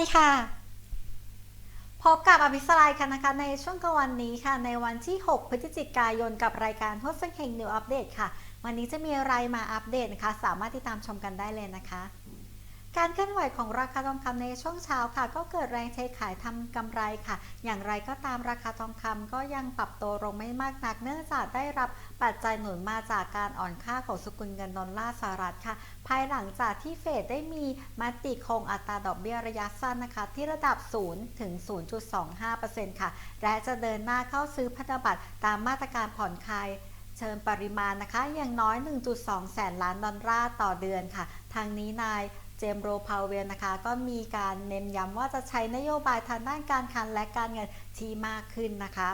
ดีค่ะ พบกับอภิสรายกันนะคะในช่วงกลางวันนี้ค่ะ ในวันที่ 6 พฤศจิกายนกับรายการโฮสต์เฮงนิวอัปเดตค่ะ วันนี้จะมีอะไรมาอัปเดตนะคะ สามารถติดตามชมกันได้เลยนะคะ การเคลื่อนไหวของราคาทองคำในช่วงเช้าค่ะ ก็เกิดแรงเทขายทำกำไรค่ะ อย่างไรก็ตามราคาทองคำก็ยังปรับตัวลงไม่มากนัก เนื่องจากได้รับปัจจัยหนุนมาจากการอ่อนค่าของสกุลเงินดอลลาร์สหรัฐค่ะ ภายหลังจากที่เฟดได้มีมติคงอัตราดอกเบี้ยระยะสั้นนะคะ ที่ระดับ 0 ถึง 0.25%ค่ะ และจะเดินหน้าเข้าซื้อพันธบัตรตามมาตรการผ่อนคลายเชิญปริมาณนะคะอย่างน้อย 1.2 แสนล้านดอลลาร์ต่อเดือนค่ะ ทางนี้นาย เจมส์โรพาวเวลนะคะ ก็มีการเน้นย้ำว่าจะใช้นโยบายทางด้านการคลังและการเงินที่มากขึ้นนะคะ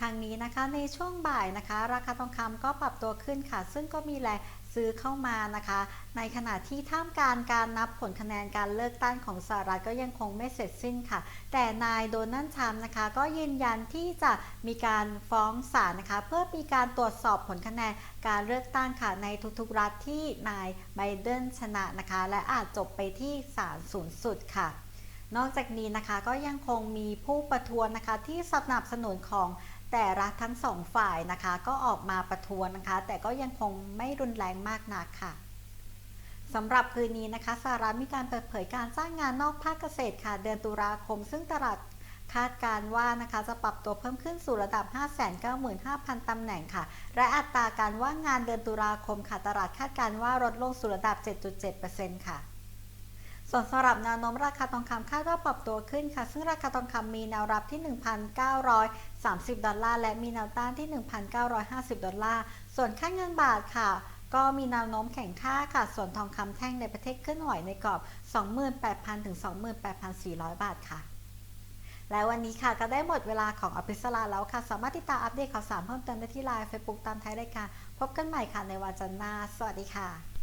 ทางนี้นะคะในช่วงบ่ายนะคะ ราคาทองคำก็ปรับตัวขึ้นค่ะ ซึ่งก็มีแรงซื้อเข้ามานะคะ ในขณะที่ท่ามกลารการนับผลคะแนนการเลือกตั้งของสหรัฐก็ยังคงไม่เสร็จสิ้นค่ะ แต่นายโดนัลด์ทรัมป์นะคะ ก็ยืนยันที่จะมีการฟ้องศาลนะคะ เพื่อมีการตรวจสอบผลคะแนนการเลือกตั้งค่ะในทุกๆรัฐที่นายไบเดนชนะนะคะ และอาจจบไปที่ศาลสูงสุดค่ะนอกจากนี้นะคะก็ยังคงมีผู้ประท้วงนะคะที่สนับสนุนของ แต่รัฐทั้งสองฝ่ายนะคะ ก็ออกมาประท้วงนะคะ แต่ก็ยังคงไม่รุนแรงมากนักค่ะสำหรับคืนนี้นะคะสหรัฐมีการเปิดเผยการจ้างงานนอกภาคเกษตรค่ะ เดือนตุลาคม ซึ่งตลาดคาดการว่านะคะจะปรับตัวเพิ่มขึ้นสู่ระดับ 595,000 ตำแหน่งค่ะ และอัตราการว่างงานเดือนตุลาคมค่ะ ตลาดคาดการว่าลดลงสู่ระดับ 7.7%ค่ะ ส่วนสำหรับแนวโน้มราคาทองคำคาดว่าปรับตัวขึ้นค่ะ ซึ่งราคาทองคำมีแนวรับที่ 1,930 ดอลลาร์ และมีแนวต้านที่ 1,950 ดอลลาร์ ส่วนค่าเงินบาทค่ะ ก็มีแนวโน้มแข็งค่าค่ะ ส่วนทองคำแท่งในประเทศเคลื่อนไหวในกรอบ 28,000 ถึง 28,400 บาทค่ะ และวันนี้ค่ะก็ได้หมดเวลาของอภิสราแล้วค่ะ สามารถติดตามอัปเดตข่าวสารเพิ่มเติมได้ที่ไลน์เฟซบุ๊กตามท้ายรายการ พบกันใหม่ค่ะในวันจันทร์หน้า สวัสดีค่ะ